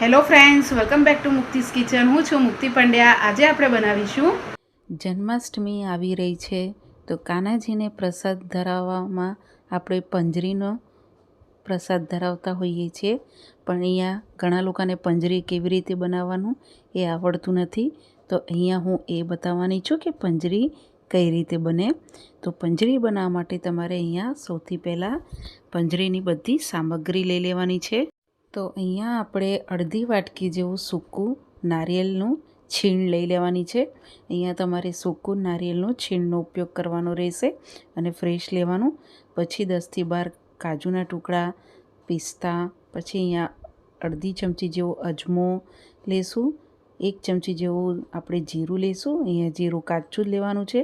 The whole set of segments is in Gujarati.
Hello friends welcome back to મુક્તિસ kitchen હું છું મુક્તિ પંડ્યા. આજે આપણે બનાવીશું જન્માષ્ટમી આવી રહી છે, તો કાનાજીને પ્રસાદ ધરાવવામાં આપણે પંજરીનો પ્રસાદ ધરાવતા હોઈએ છીએ, પણ અહીંયા ઘણા લોકોને પંજરી કેવી રીતે બનાવવાનું એ આવડતું નથી. તો અહીંયા હું એ બતાવવાની છું કે પંજરી કઈ રીતે બને. તો પંજરી બનાવવા માટે તમારે અહીંયા સૌથી પહેલાં પંજરીની બધી સામગ્રી લઈ લેવાની છે. તો અહીંયા આપણે અડધી વાટકી જેવું સૂકું નારિયેળનું છીણ લઈ લેવાની છે. અહીંયા તમારે સૂકું નારિયેળનું છીણનો ઉપયોગ કરવાનો રહેશે અને ફ્રેશ લેવાનું. પછી દસથી બાર કાજુના ટુકડા, પિસ્તા, પછી અહીંયા અડધી ચમચી જેવો અજમો લેશું, એક ચમચી જેવું આપણે જીરું લેશું, અહીંયા જીરું કાચું જ લેવાનું છે.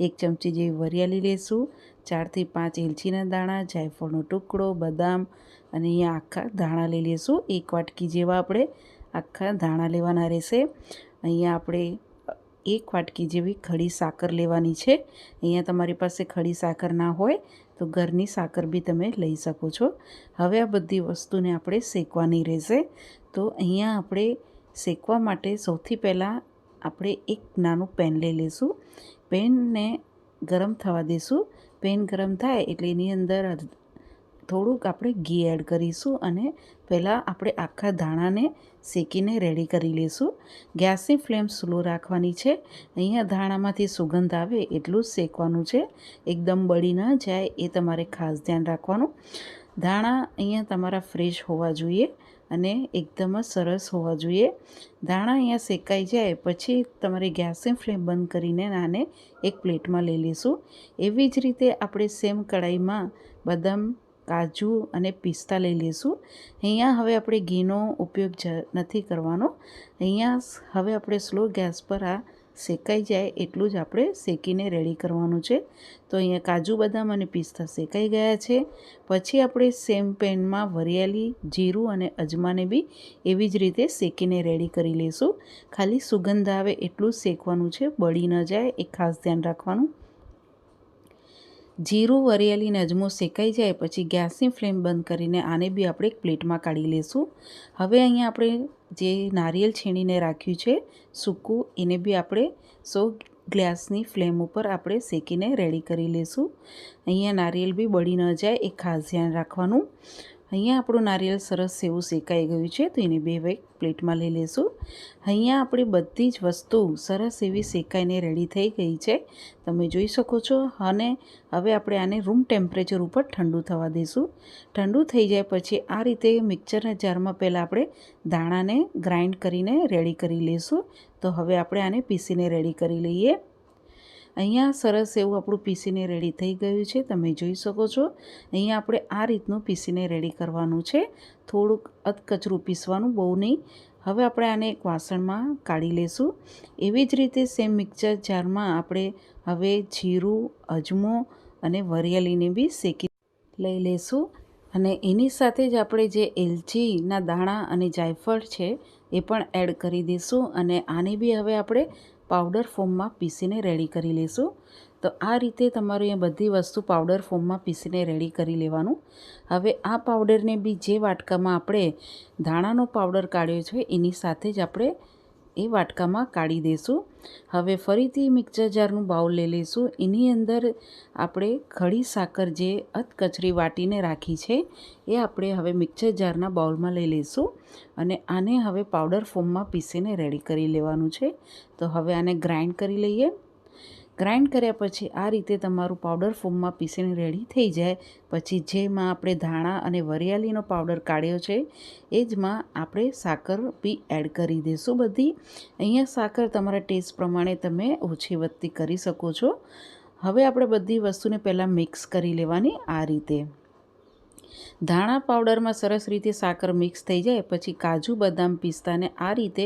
એક ચમચી જેવી વરિયાળી લેશું, ચારથી પાંચ એલચીના દાણા, જાયફળનો ટુકડો, બદામ અને અહીંયા આખા ધાણા લઈ લઈશું એક વાટકી જેવા આપણે આખા ધાણા લેવાના રહેશે. અહીંયા આપણે એક વાટકી જેવી ખડી સાકર લેવાની છે. અહીંયા તમારી પાસે ખડી સાકર ના હોય તો ઘરની સાકર બી તમે લઈ શકો છો. હવે આ બધી વસ્તુને આપણે શેકવાની રહેશે. તો અહીંયા આપણે શેકવા માટે સૌથી પહેલાં આપણે એક નાનું પેન લઈ લઈશું પેનને ગરમ થવા દઈશું પેન ગરમ થાય એટલે એની અંદર થોડુંક આપણે ઘી એડ કરીશું અને પહેલાં આપણે આખા ધાણાને શેકીને રેડી કરી લઈશું. ગેસની ફ્લેમ સ્લો રાખવાની છે. અહીંયા ધાણામાંથી સુગંધ આવે એટલું જ શેકવાનું છે. એકદમ બળી ન જાય એ તમારે ખાસ ધ્યાન રાખવાનું. ધાણા અહીંયા તમારા ફ્રેશ હોવા જોઈએ અને એકદમ જ સરસ હોવા જોઈએ. ધાણા અહીંયા શેકાઈ જાય પછી તમારે ગેસની ફ્લેમ બંધ કરીને નાને એક પ્લેટમાં લઈ લઈશું. એવી જ રીતે આપણે સેમ કઢાઈમાં બદામ કાજુ અને પિસ્તા લઈ લઈશું. અહીંયા હવે આપણે ઘીનો ઉપયોગ નથી કરવાનો. અહીંયા હવે આપણે સ્લો ગેસ પર આ શેકાઈ જાય એટલું જ આપણે શેકીને રેડી કરવાનું છે. તો અહીંયા કાજુ, બદામ અને પિસ્તા શેકાઈ ગયા છે. પછી આપણે સેમ પેનમાં વરિયાળી, જીરું અને અજમાને બી એવી જ રીતે શેકીને રેડી કરી લઈશું. ખાલી સુગંધ આવે એટલું શેકવાનું છે. બળી ન જાય, એ ખાસ ધ્યાન રાખવાનું. જીરું વરિયાળી નજમો શેકાઈ જાય પછી ગેસની ફ્લેમ બંધ કરીને આને બી આપણે એક પ્લેટમાં કાઢી લઈશું હવે અહીંયા આપણે જે નારિયેલ છીણીને રાખ્યું છે, સૂકું, એને બી આપણે સો ગ્લાસની ફ્લેમ ઉપર આપણે શેકીને રેડી કરી લઈશું અહીંયા નારિયેળ બી બળી ન જાય, એ ખાસ ધ્યાન રાખવાનું. અહીંયા આપણું નારિયેળ સરસ એવું શેકાઈ ગયું છે, તો એને બે વેક પ્લેટમાં લઈ લઈશું અહીંયા આપણી બધી જ વસ્તુ સરસ એવી શેકાઈને રેડી થઈ ગઈ છે. તમે જોઈ શકો છો, અને હવે આપણે આને રૂમ ટેમ્પરેચર ઉપર ઠંડુ થવા દઈશું ઠંડુ થઈ જાય પછી આ રીતે મિક્સરના જારમાં પહેલાં આપણે દાણાને ગ્રાઇન્ડ કરીને રેડી કરી લઈશું તો હવે આપણે આને પીસીને રેડી કરી લઈએ. અહીંયા સરસ એવું આપણું પીસીને રેડી થઈ ગયું છે, તમે જોઈ શકો છો. અહીંયા આપણે આ રીતનું પીસીને રેડી કરવાનું છે. થોડુંક અધકચરું પીસવાનું, બહુ નહીં. હવે આપણે આને એક વાસણમાં કાઢી લઈશું એવી જ રીતે સેમ મિક્સર જારમાં આપણે હવે જીરું, અજમો અને વરિયાળીને બી શેકી લઈ લઈશું અને એની સાથે જ આપણે જે એલચીના દાણા અને જાયફળ છે, એ પણ એડ કરી દઈશું અને આને બી હવે આપણે પાવડર ફોર્મમાં પીસીને રેડી કરી લઈશું તો આ રીતે તમારે એ બધી વસ્તુ પાવડર ફોર્મમાં પીસીને રેડી કરી લેવાનું. હવે આ પાવડરને બી જે વાટકામાં આપણે ધાણાનો પાવડર કાઢ્યો છે, એની સાથે જ આપણે એ વાટકામાં કાઢી દઈશું હવે ફરીથી મિક્સર જારનું બાઉલ લઈ લઈશું. એની અંદર આપણે ખડી સાકર જે અધકચરી વાટીને રાખી છે, એ આપણે હવે મિક્સર જારના બાઉલમાં લઈ લઈશું અને આને હવે પાવડર ફોર્મમાં પીસીને રેડી કરી લેવાનું છે. તો હવે આને ગ્રાઇન્ડ કરી લઈએ. ગ્રાઇન્ડ કર્યા પછી આ રીતે તમારું પાવડર ફોર્મમાં પીસીને રેડી થઈ જાય. પછી જેમાં આપણે ધાણા અને વરિયાળીનો પાવડર કાઢ્યો છે એ જમાં આપણે સાકર બી એડ કરી દઈશું બધી. અહીંયા સાકર તમારા ટેસ્ટ પ્રમાણે તમે ઓછી વધતી કરી શકો છો. હવે આપણે બધી વસ્તુને પહેલાં મિક્સ કરી લેવાની આ રીતે. ધાણા પાવડરમાં સરસ રીતે સાકર મિક્સ થઈ જાય, પછી કાજુ, બદામ પિસ્તાને આ રીતે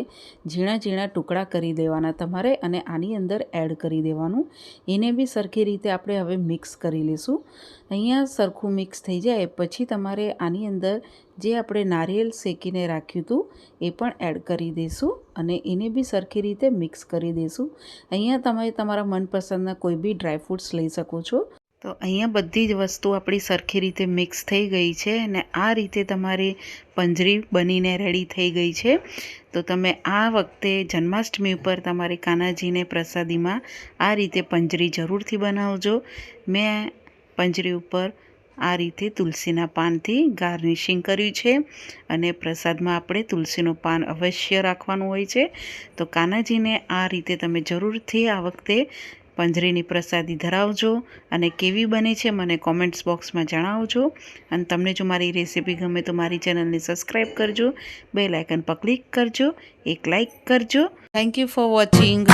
ઝીણા ઝીણા ટુકડા કરી દેવાના તમારે અને આની અંદર એડ કરી દેવાનું. એને બી સરખી રીતે આપણે હવે મિક્સ કરી લઈશું અહીંયા સરખું મિક્સ થઈ જાય, પછી તમારે આની અંદર જે આપણે નારિયેલ શેકીને રાખ્યું હતું, એ પણ એડ કરી દઈશું અને એને બી સરખી રીતે મિક્સ કરી દઈશું અહીંયા તમે તમારા મનપસંદના કોઈ બી ડ્રાયફ્રૂટ્સ લઈ શકો છો. તો અહીંયા બધી જ વસ્તુ આપણી સરખી રીતે મિક્સ થઈ ગઈ છે અને આ રીતે તમારી પંજરી બનીને રેડી થઈ ગઈ છે. તો તમે આ વખતે જન્માષ્ટમી ઉપર તમારી કાનાજીને પ્રસાદીમાં આ રીતે પંજરી જરૂરથી બનાવજો. મેં પંજરી ઉપર આ રીતે તુલસીના પાનથી ગાર્નિશિંગ કર્યું છે અને પ્રસાદમાં આપણે તુલસીનું પાન અવશ્ય રાખવાનું હોય છે. તો કાનાજીને આ રીતે તમે જરૂરથી આ વખતે પંજરીની પ્રસાદી ધરાવજો અને કેવી બને છે મને કોમેન્ટ્સ બોક્સમાં જણાવજો. અને તમને જો મારી રેસીપી ગમે તો મારી ચેનલને સબસ્ક્રાઈબ કરજો. બે લાઇકન પર ક્લિક કરજો. એક લાઇક કરજો. Thank you for watching